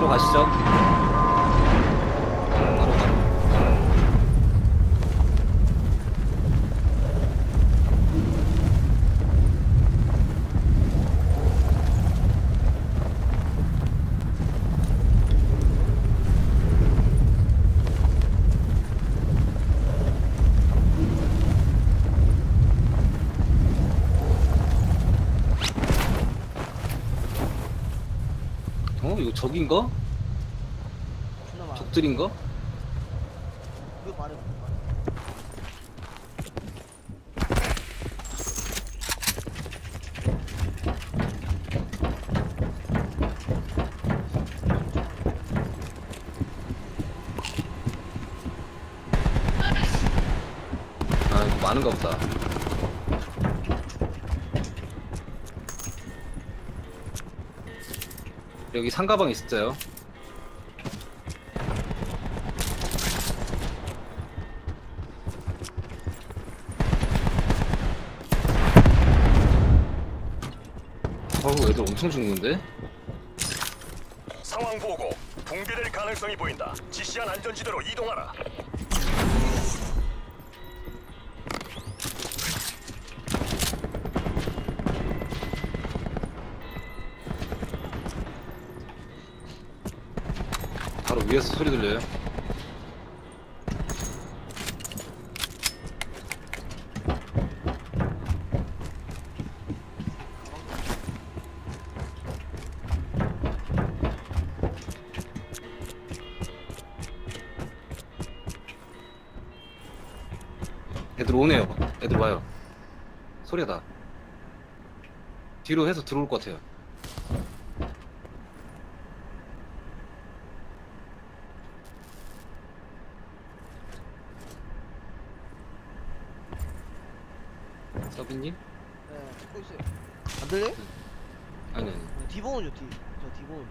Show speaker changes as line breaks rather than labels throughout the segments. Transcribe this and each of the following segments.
바로 가시죠. 바로 가. 어 이거 적들인가?
이거 말해. 말해.
아 이거 많은가 보다. 여기 상가방 있어요. 어우 애들 엄청 죽는데?
상황 보고 붕괴될 가능성이 보인다. 지시한 안전지대로 이동하라.
위에서 소리 들려요. 애들 오네요. 애들 와요. 소리가 나. 뒤로 해서 들어올 것 같아요. 서빈님?
네, 듣고 있어요. 안 들려?
아니 아니.
어, 디본은요, 디. 저 디본.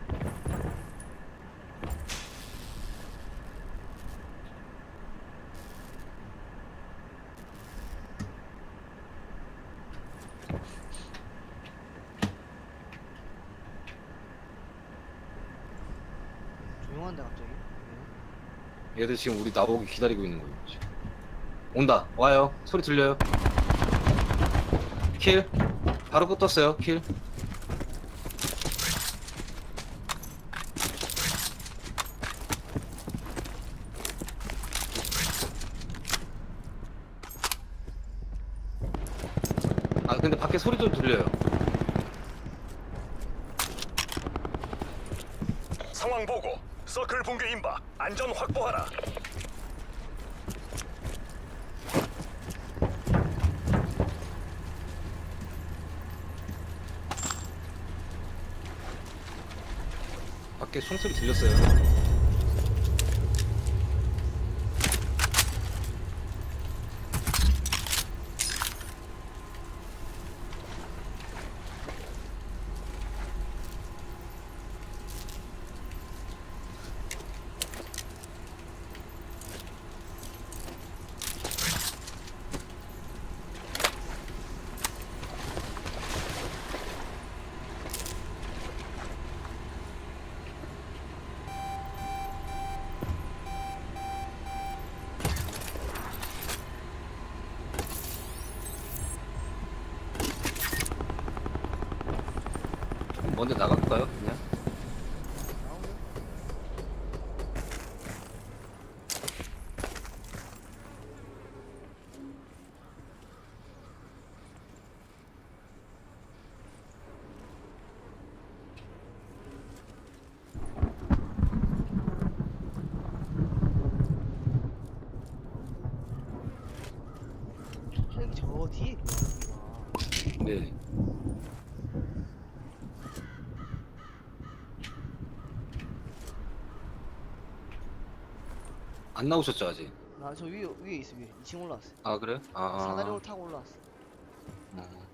조용한데 갑자기? 네.
얘들 지금 우리 나보기 기다리고 있는 거예요. 지금. 온다. 와요. 소리 들려요. 킬. 바로 끄떴어요. 킬. 아 근데 밖에 소리 좀 들려요.
상황 보고 서클 붕괴 임박. 안전 확보하라.
밖에 총소리 들렸어요. 먼저 나갈까요? 그냥?
나오네. 헬기 저 뒤에 있구나.
네. 안 나오셨죠 아직?
나 저 위에 위에 있어 위에 2층 올라왔어.
아 그래요? 아, 아.
사다리로 타고 올라왔어.
어.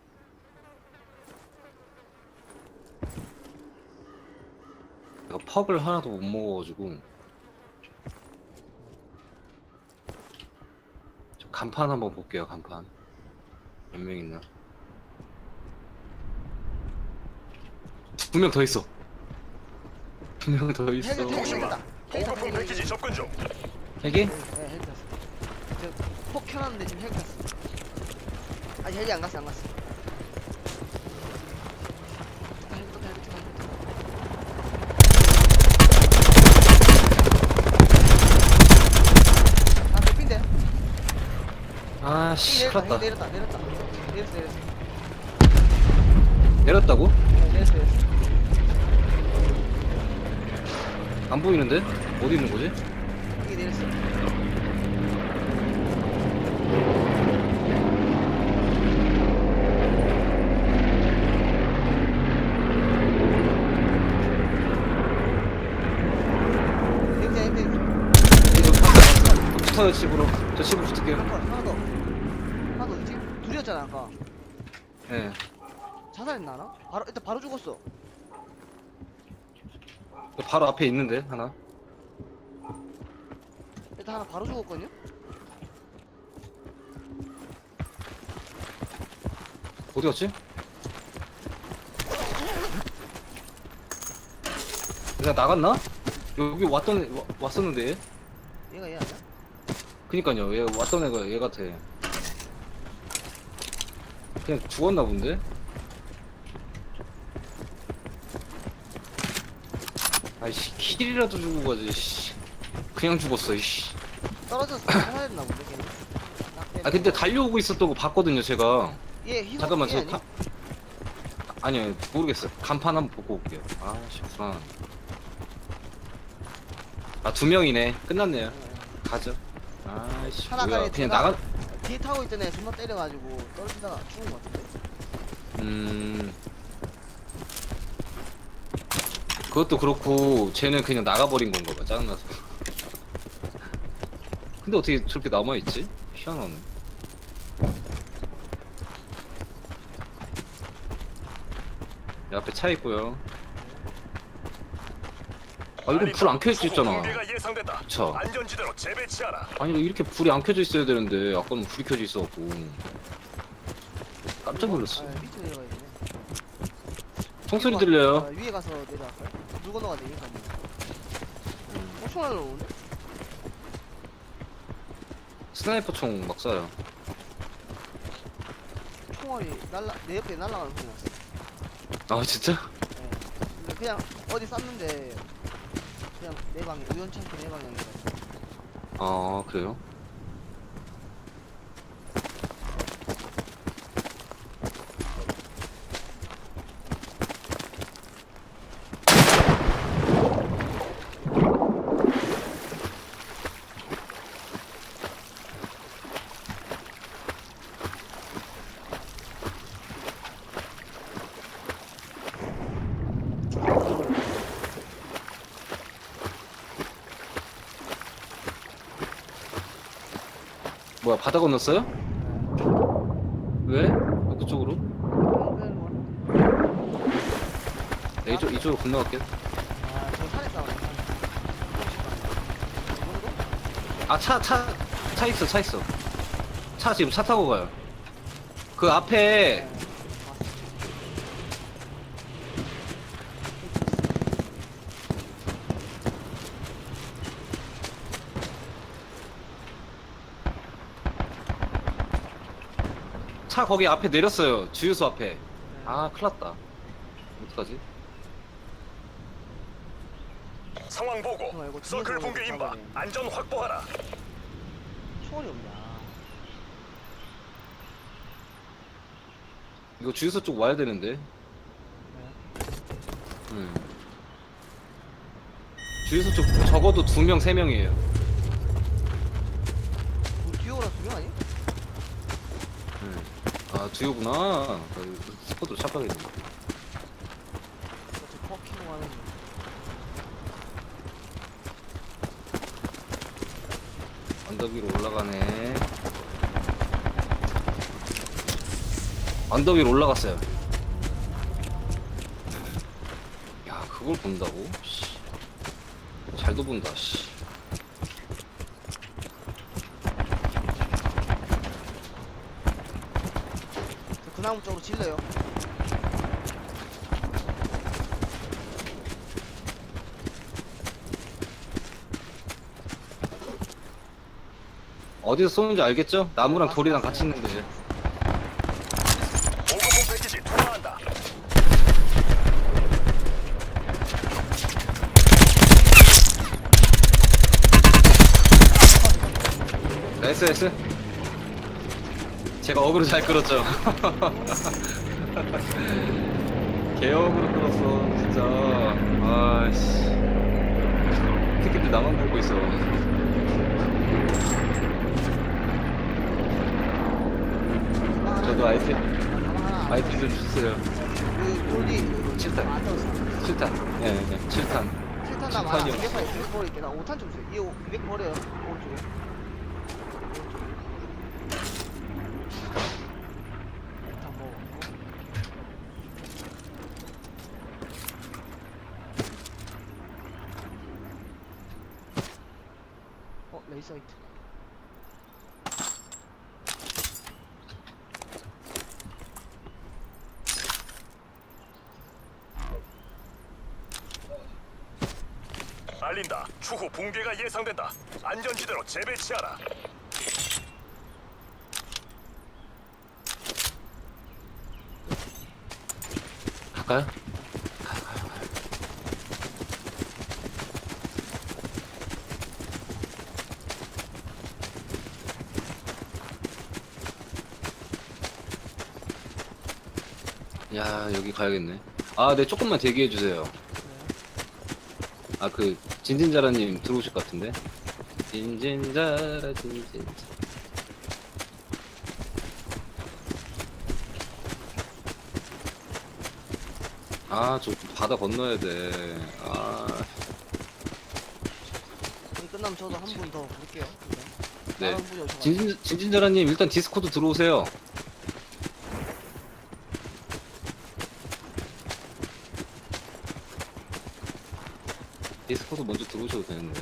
내가 퍽을 하나도 못 먹어가지고 저 간판 한번 볼게요 간판 몇 명 있나 두 명 더 있어 두 명 더 있어.
헬기 헬기 탔다. 헬기 탔다.
보급품
헬기
패키지 접근 중.
헬기?
네, 헬기 탔어. 저폭 켜놨는데 지금 헬기 탔어. 아직 헬기 안 갔어, 안 갔어. 헬기 헬기 헬기. 아?
아씨,
헬기
큰일
내렸다,
났다.
헬기 내렸다, 내렸다. 내렸어, 내렸어.
내렸다고?
네, 내렸어, 내렸어.
안 보이는데? 어디 있는 거지?
여기 내렸어.
붙어요, 집으로. 저 집으로 붙을게요.
한 번, 하나 더. 하나 더, 그치? 둘이었잖아, 아까.
예.
자살했나, 하나? 바로, 일단 바로 죽었어.
바로 앞에 있는데, 하나.
일단 하나 바로 죽었거든요?
어디 갔지? 내가 나갔나? 여기 왔던 애, 와- 왔었는데 얘?
얘가 얘 아니야?
그니까요 얘 왔던 애가 얘 같아 그냥 죽었나 본데? 아이씨 킬이라도 주고 가지 씨. 그냥 죽었어 이씨
떨어져서 자살했나 본데, 걔는?
아 근데 달려오고 있었던 거 봤거든요 제가.
얘 희망
잠깐만
얘
저? 파... 아니요 모르겠어요. 간판 한번 보고 올게요. 아씨 불안 아두 명이네. 끝났네요.
어,
가죠. 아씨
하나
뭐야. 그냥
제가-
나가
뒤에 타고 있던 애 존나 때려가지고 떨어지다가 죽은 것 같은데?
음. 그것도 그렇고 쟤는 그냥 나가버린 건가 봐. 짜증나서 근데 어떻게 저렇게 남아있지? 희한하네 내 앞에 차 있고요 아 이거 불안 켜져 있잖아
예상된다.
그쵸.
안전지대로 재배치하라.
아니 이렇게 불이 안 켜져 있어야 되는데 아까는 불이 켜져 있어갖고 깜짝 놀랐어
아, 밑으로 내려가야 되네.
총소리
위에 가-
들려요
아, 위에 가서 내려갈까요? 물 건너가 되니까. 어, 총알로 오는데?
스나이퍼 총 막 쏴요
총알이 날라, 내 옆에 날아가는 소리 났어.
아 진짜?
예. 근데 그냥 어디 쐈는데, 그냥 내 방에, 우연찮게 내 방향이라.
아 그래요? 뭐야 바다 건넜어요? 왜? 왜 그쪽으로? 네, 이쪽 이쪽으로 건너갈게.
아, 저 산에 싸우네. 이 정도?
아차 차 차 있어 차 있어. 차 지금 차 타고 가요. 그 앞에
네.
차 거기 앞에 내렸어요. 주유소 앞에. 아 큰일 났다. 어떡하지?
상황 보고.
말고
서클 붕괴
돼.
안전 확보하라.
총알이 없냐.
이거 주유소 쪽 와야 되는데.
네.
음. 주유소 쪽 적어도 두 명 세 명이에요.
우리 듀오라 두명 아니?
아. 아, 스포도 착각했네.
저 퍼킹 하는 거.
언덕 위로 올라가네. 언덕 위로 올라갔어요. 야, 그걸 본다고? 씨. 잘도 본다, 씨.
소나무 쪽으로 질러요.
어디서 쏘는지 알겠죠? 나무랑 돌이랑 같이 있는데
보급품 패키지 투하한다.
나이스 나이스 제가 어그로 잘 끌었죠. 개어그로 끌었어 진짜. 아씨. 새끼들 나만 보고 있어. 저도 아이템 아이템 좀 주세요.
그 돌리 그
칠탄.
안 넣었어
7탄. 예, 예, 7탄.
7탄 나 많아
칠탄이요.
200발 200 버릴게 나 5탄 좀 주세요 이거 200 버려요 오른쪽에 다 먹어 어 레이사이트
알린다. 추후 붕괴가 예상된다. 안전지대로 재배치하라.
갈까요? 야 여기 가야겠네. 아, 네 조금만 대기해 주세요. 아 그 진진자라님 들어오실 것 같은데. 진진자라 진진. 아, 저 바다 건너야 돼. 아,
여기 끝나면 저도 한 분 더 부를게요.
네.
다른 분이 오셔가지고.
진진 진진자라님 일단 디스코드 들어오세요. 디스코드 먼저 들어오셔도 되는데.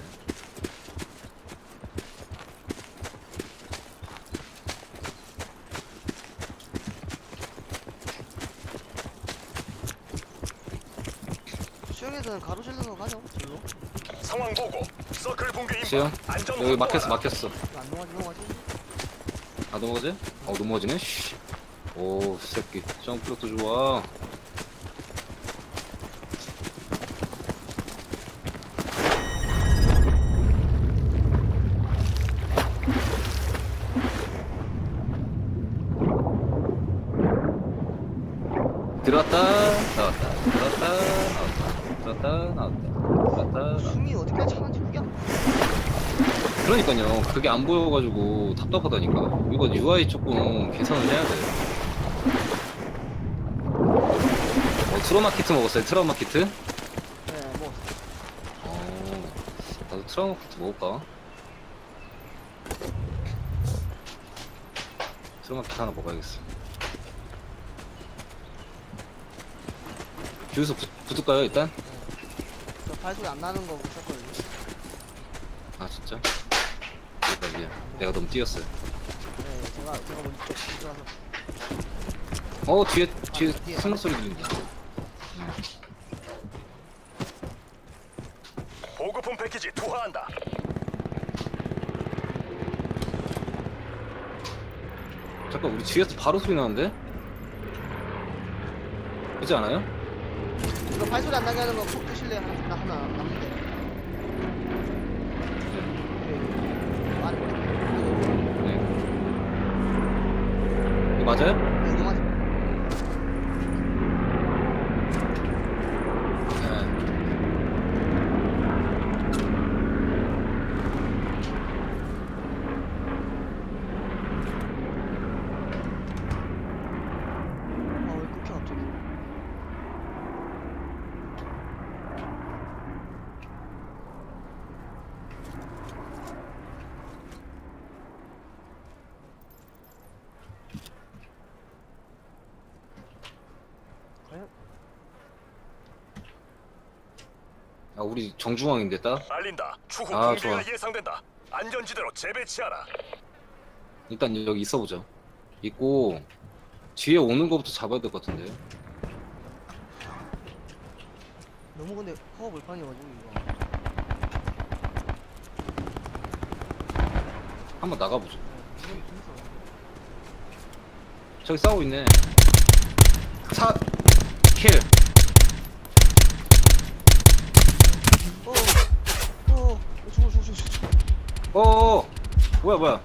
수영에서는 가로질러서 가죠 절로
상황 보고. 서클 붕괴
수영?
인파. 안전
여기 막혔어,
확보하라.
막혔어.
안 넘어가지 넘어가지
아 넘어가지? 어 넘어가지네. 씨. 오 새끼 점프력도 좋아. 들어왔다 나왔다 들어왔다 나왔다 들어왔다 나왔다 들어왔다 나왔다
숨이 어디까지 차는지 그게 안 보여
그러니까요. 그게 안 보여가지고 답답하다니까. 이거 UI 조금 개선을 해야 돼. 어, 트라우마키트 먹었어요? 트라우마키트?
네 뭐.
어, 나도 트라우마키트 먹을까? 트라우마키트 하나 먹어야겠어. 주유소 붙, 붙을까요, 일단?
저 발소리 안 나는 거 있었거든요
아, 진짜? 내가 미안. 내가 너무 뛰었어요.
네 제가 제가 먼저 들어가서
어, 뒤에, 뒤에. 승낙 소리 들린다.
보급품 패키지 투하한다.
잠깐 우리 뒤에서 바로 소리 나는데? 그렇지 않아요?
이거 발소리 안 나게 하는 거콕 드실래요? 하나, 하나 남는데 네. 아래
네. 이거 맞아요?
네, 이거 맞아
네.
아왜 끊겨 갑자기 과연?
아 우리 정중앙인데 딱
알린다. 추후
아,
붕괴가
좋아.
예상된다. 안전지대로 재배치하라.
일단 여기 있어보자. 있고 뒤에 오는 거부터 잡아야 될 것 같은데.
너무 근데 허허 벌판이어가지고 이거
한번 나가보죠.
지금 있어.
저기 싸우고 있네. 사, 킬.
어, 어, 어, 죽어, 죽어, 죽어, 죽어.
어어. 뭐야, 뭐야.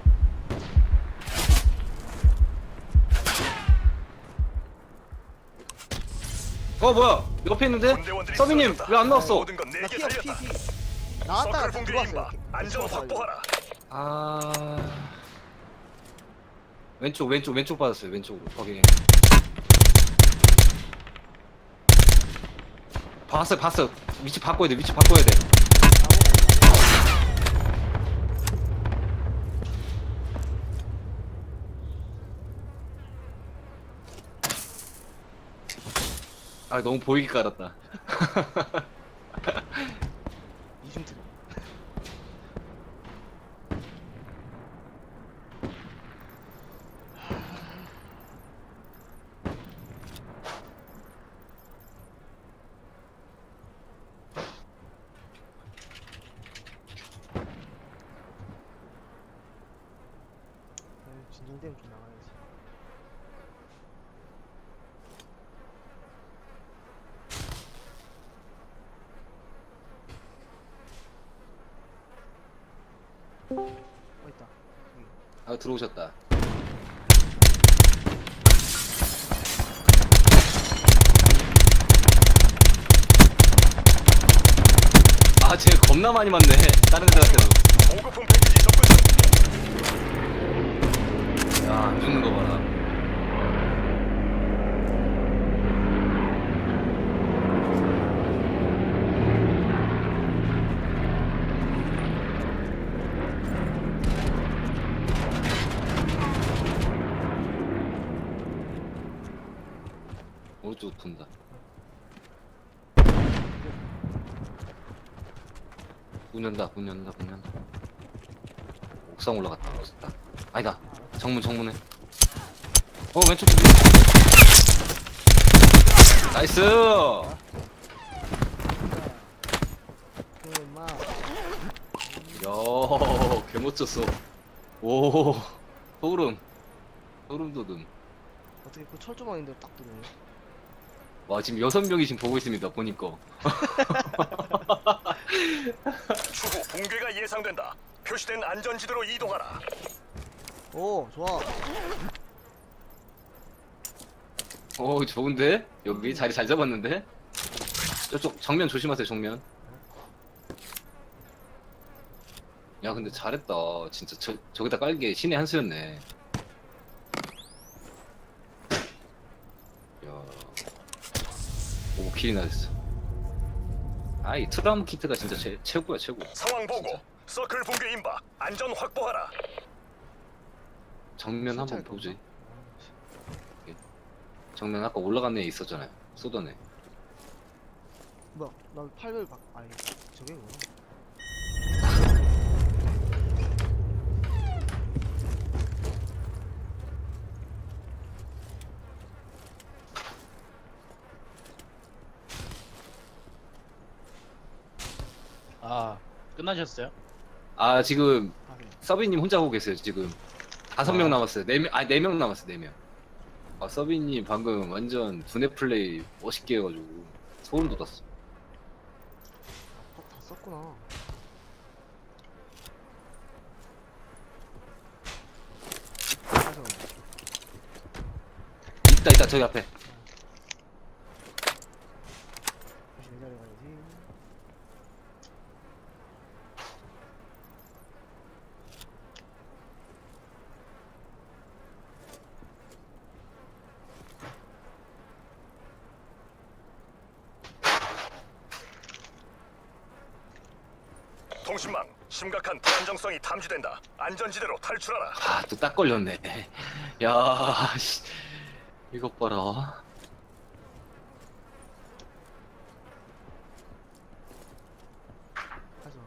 어, 뭐야. 옆에 있는데? 서비님. 왜 안 나왔어?
모든 건 내게
피어, 피,
달렸다.
피. 나왔다가
서클 붕괴
들어왔어요.
임박.
이렇게.
안전 확보하라.
아. 왼쪽, 왼쪽, 왼쪽 받았어요. 왼쪽으로. 거기. 봤어요, 봤어요. 위치 바꿔야 돼, 위치 바꿔야 돼. 아, 너무 보이게 깔았다.
이중 틀. 아유, 진정되면 좀 나가야지. 어 있다. 여기.
아, 들어오셨다. 아, 쟤 겁나 많이 맞네. 다른 애들한테도.
보급품 패키지 접근 중.
야, 안 죽는 거 봐라. 돈다. 문 연다, 문 연다, 문 연다. 옥상 올라갔다, 올라갔다. 아니다. 정문, 정문에. 어, 왼쪽 문. 나이스!
그 엄마.
야, 개멋졌어. 오, 소름. 소름 돋음.
어떻게 그 철조망인데 딱 들어오네.
와, 지금 여섯 명이 지금 보고 있습니다, 보니까.
추후 붕괴가 예상된다. 표시된 안전지대로 이동하라.
오 좋아.
오, 좋은데? 여기 자리 잘 잡았는데? 저쪽, 정면 조심하세요, 정면. 야, 근데 잘했다. 진짜, 저, 저기다 깔게 신의 한 수였네. 5킬이나 됐어. 아이, 트라우마 키트가 진짜 최, 최고야, 최고.
상황 보고.
진짜.
서클 붕괴 임박. 안전 확보하라.
정면 한번
진짜
보지. 정면 아까 올라간 애 있었잖아요. 쏘던 애.
뭐야? 나800 박. 아니 저게 뭐야?
아 끝나셨어요?
아, 지금
아 그래.
서비님 혼자 하고 계세요 지금 다섯
아.
명 남았어요 네명 아니 네명 남았어 네명 아 서비님 방금 완전 분해 플레이 멋있게 해가지고 소름 돋았어
아, 다 썼구나. 가서
있다 있다 저기 앞에
다시 기다려가야지.
통신망. 심각한 불안정성이 탐지된다. 안전지대로 탈출하라.
아 또 딱 걸렸네 야 씨. 이것 봐라
가서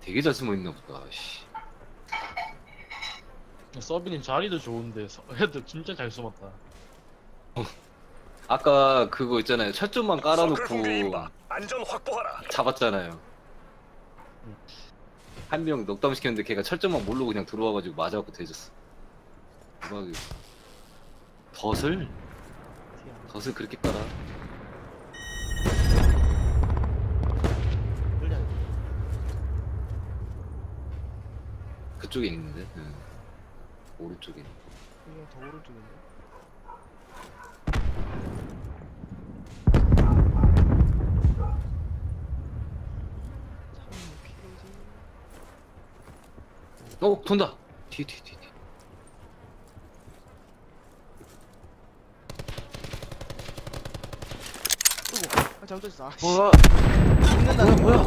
되게 잘 숨어 있나 보다 씨.
서비님 자리도 좋은데 서- 애들 진짜 잘 숨었다.
아까 그거 있잖아요
붕괴
깔아놓고.
안전 확보하라.
잡았잖아요 한 명 넉다운 시켰는데 걔가 철저만 모르고 그냥 들어와가지고 맞아갖고 대졌어. 대박이. 덫을? 덫을 그렇게 깔아. 그쪽에 있는데. 응. 오른쪽에.
이게 더 오른쪽인데. 참피지
어 돈다. 뒤뒤뒤 뒤.
어이구, 아, 잘못했어. 아, 씨.
와.
죽는다.
뭐야,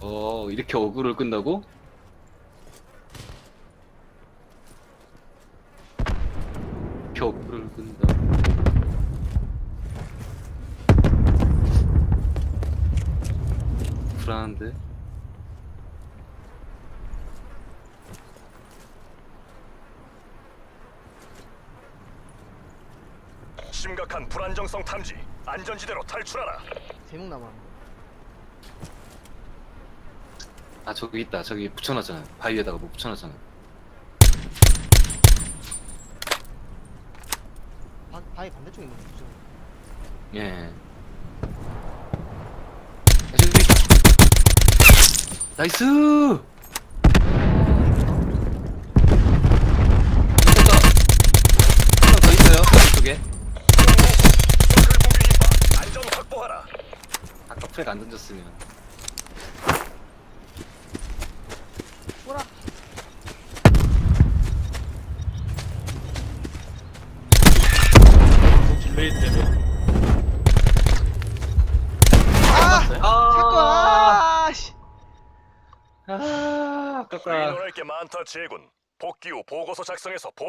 어 이렇게 어그를 끈다고? 이렇게 어그를 끈다. 불안한데?
심각한 불 안정성 탐지. 안전지대로 탈출하라.
세명 남았는데.
아 저기 있다. 저기 붙여놨잖아. 바위에다가 뭐 붙여놨잖아.
바, 바위 반대쪽에 있는 거죠.
예. 아, 저기 있다. 나이스! 하나 더 있어요. 이쪽에.
서클 무기 인파. 안전 확보하라.
프렉 안 던졌으면.
그 딜레이 때문에.
아! 자꾸 아! 씨.
아, 아깝다.
의논할 게 많다 제군. 복귀 후 보고서 작성해서 보...